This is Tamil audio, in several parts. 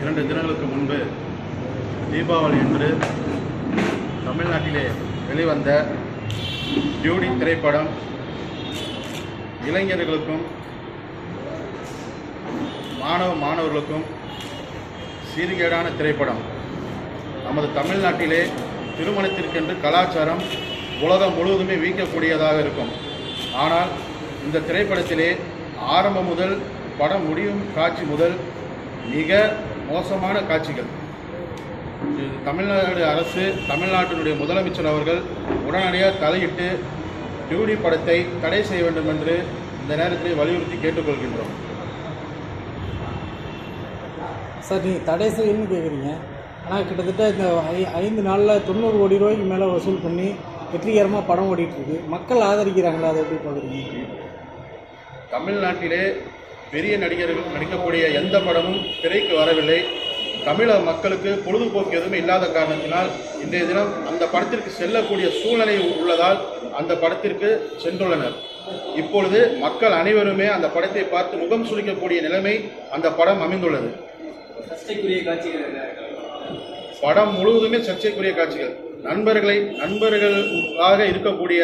இரண்டு தினங்களுக்கு முன்பு தீபாவளி என்று தமிழ்நாட்டிலே வெளிவந்த ஜூடி திரைப்படம் இளைஞர்களுக்கும் மாணவ மாணவர்களுக்கும் சீர்கேடான திரைப்படம். நமது தமிழ்நாட்டிலே திருமணத்திற்கென்று கலாச்சாரம் உலகம் முழுவதுமே வீக்கக்கூடியதாக இருக்கும். ஆனால் இந்த திரைப்படத்திலே ஆரம்பம் முதல் படம் முடியும் காட்சி முதல் மிக மோசமான காட்சிகள். தமிழ்நாடு அரசு தமிழ்நாட்டினுடைய முதலமைச்சர் அவர்கள் உடனடியாக தலையிட்டு டியூடி படத்தை தடை செய்ய வேண்டும் என்று இந்த நேரத்தில் வலியுறுத்தி கேட்டுக்கொள்கின்றோம். சார் நீங்கள் தடை செய்யணும்னு கேட்குறீங்க ஆனால் கிட்டத்தட்ட இந்த ஐ ஐந்து நாளில் தொண்ணூறு கோடி ரூபாய்க்கு மேலே வசூல் பண்ணி வெற்றிகரமாக படம் ஓடிட்டுருக்கு மக்கள் ஆதரிக்கிறாங்களா? அதை எப்படி பார்க்குறீங்க தமிழ்நாட்டிலே பெரிய நடிகர்கள் நடிக்கக்கூடிய எந்த படமும் திரைக்கு வரவில்லை. தமிழக மக்களுக்கு பொழுதுபோக்கு எதுவுமே இல்லாத காரணத்தினால் இன்றைய தினம் அந்த படத்திற்கு செல்லக்கூடிய சூழ்நிலை உள்ளதால் அந்த படத்திற்கு சென்றுள்ளனர். இப்பொழுது மக்கள் அனைவருமே அந்த படத்தை பார்த்து முகம் சுளிக்கக்கூடிய நிலைமை அந்த படம் அமைந்துள்ளது. சர்ச்சைக்குரிய காட்சிகள் என்ன? படம் முழுவதுமே சர்ச்சைக்குரிய காட்சிகள். நண்பர்களை நண்பர்களாக இருக்கக்கூடிய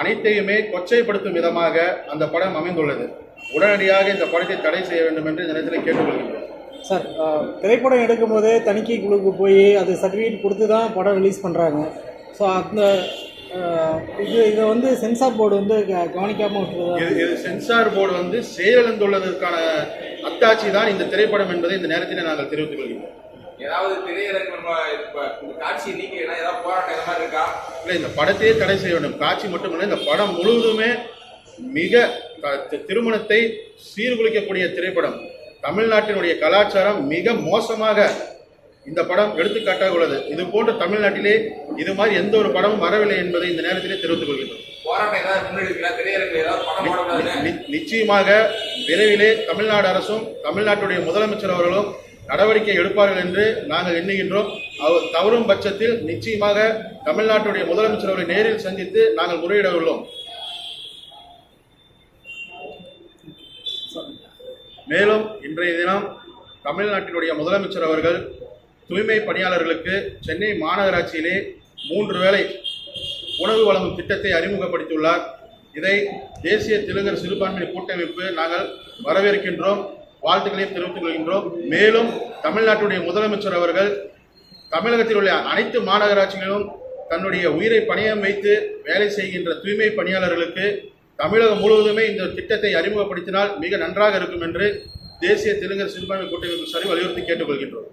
அனைத்தையுமே கொச்சைப்படுத்தும் விதமாக அந்த படம் அமைந்துள்ளது. உடனடியாக இந்த படத்தை தடை செய்ய வேண்டும் என்று இந்த நேரத்தில் கேட்டுக்கொள்கின்றோம். சார் திரைப்படம் எடுக்கும்போதே தணிக்கை குழுக்கு போய் அது சர்டிஃபிகேட் கொடுத்து தான் படம் ரிலீஸ் பண்ணுறாங்க ஸோ அந்த இது இதை வந்து சென்சார் போர்டு வந்து க- கவனிக்காம விட்டுறதா? இது சென்சார் போர்டு வந்து செயலிழந்துள்ளதற்கான அத்தாட்சி தான் இந்த திரைப்படம் என்பதை இந்த நேரத்தில் நாங்கள் தெரிவித்துக் கொள்கிறோம் ஏதாவது திரையரங்கு நம்ம இப்ப இந்த காட்சியை நீக்கினா ஏதாவது போராட்டம் இந்த மாதிரி இருக்கா? இல்லை இந்த படத்தையே தடை செய்ய வேண்டும். காட்சி மட்டுமல்ல இந்த படம் முழுவதுமே மிக திருமணத்தை சீர்குலைக்கக்கூடிய திரைப்படம். தமிழ்நாட்டினுடைய கலாச்சாரம் மிக மோசமாக இந்த படம் எடுத்துக்காட்டாக உள்ளது. இது போன்று தமிழ்நாட்டிலே இது மாதிரி எந்த ஒரு படமும் வரவில்லை என்பதை இந்த நேரத்திலே தெரிவித்துக் நி- நிச்சயமாக விரைவிலே தமிழ்நாடு அரசும் தமிழ்நாட்டுடைய முதலமைச்சர் அவர்களும் நடவடிக்கை எடுப்பார்கள் என்று நாங்கள் எண்ணுகின்றோம். அவர் தவறும் பட்சத்தில் நிச்சயமாக தமிழ்நாட்டுடைய முதலமைச்சர் அவர்களை நேரில் சந்தித்து நாங்கள் முறையிட உள்ளோம். மேலும் இன்றைய தினம் தமிழ்நாட்டினுடைய முதலமைச்சர் அவர்கள் தூய்மை பணியாளர்களுக்கு சென்னை மாநகராட்சியிலே மூன்று வேளை உணவு வழங்கும் திட்டத்தை அறிமுகப்படுத்தியுள்ளார். இதை தேசிய தெலுங்கர் சிறுபான்மை கூட்டமைப்பு நாங்கள் வரவேற்கின்றோம். வாழ்த்துக்களையும் தெரிவித்துக் கொள்கின்றோம். மேலும் தமிழ்நாட்டுடைய முதலமைச்சர் அவர்கள் தமிழகத்தில் உள்ள அனைத்து மாநகராட்சிகளிலும் தன்னுடைய உயிரை பணியம் வைத்து வேலை செய்கின்ற தூய்மை பணியாளர்களுக்கு தமிழகம் முழுவதுமே இந்த திட்டத்தை அறிமுகப்படுத்தினால் மிக நன்றாக இருக்கும் என்று தேசிய தெலுங்கர் சிறுபான்மை கூட்டமைப்பு சரி வலியுறுத்தி கேட்டுக்கொள்கின்றோம்.